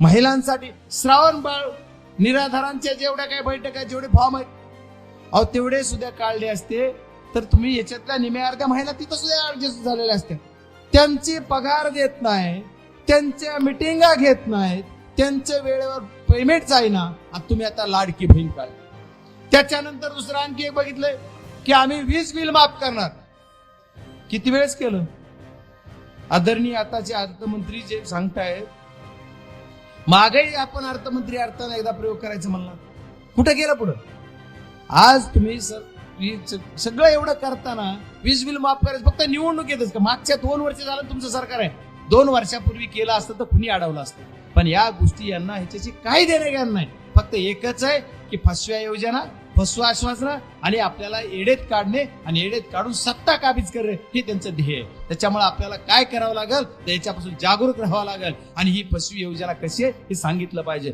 महिलांसाठी श्रावण बाळ निराधारांच्या जेवढ्या काही बैठका जेवढे फॉर्म आहेत अहो तेवढे सुद्धा काढले असते. तर तुम्ही याच्यातल्या निम्या अर्ध्या महिला तिथं सुद्धा ऍडजस्ट झालेल्या असत्या. त्यांची पगार देत नाही त्यांच्या मिटिंगा घेत नाहीत त्यांच्या वेळेवर पेमेंट जाईना. आणि तुम्ही आता लाडकी बहीण काढली. त्याच्यानंतर दुसरं आणखी एक बघितलंय की आम्ही वीज बिल माफ करणार. किती वेळेस केलं? आदरणीय आताचे अर्थमंत्री जे सांगतायत मागही आपण अर्थमंत्री अर्थानं एकदा प्रयोग करायचं म्हणला. कुठं गेलं पुढं? आज तुम्ही सर सगळं एवढं करताना वीज बिल माफ करायचं फक्त निवडणुकीतच का? मागच्या दोन वर्ष झालं तुमचं सरकार आहे. दोन वर्षापूर्वी केलं असतं तर कुणी अडवलं असतं? पण या गोष्टी यांना ह्याच्याशी काही देणे घ्यायला नाही. फक्त एकच आहे की फसव्या योजना फसवा आश्वासनं आणि आपल्याला एडेत काढणे आणि एडेत काढून सत्ता काबीज करणे हे त्यांचं ध्येय आहे. त्याच्यामुळे आपल्याला काय करावं लागेल? तर याच्यापासून जागरूक राहावं लागेल. आणि ही फसवी योजना कशी आहे हे सांगितलं पाहिजे.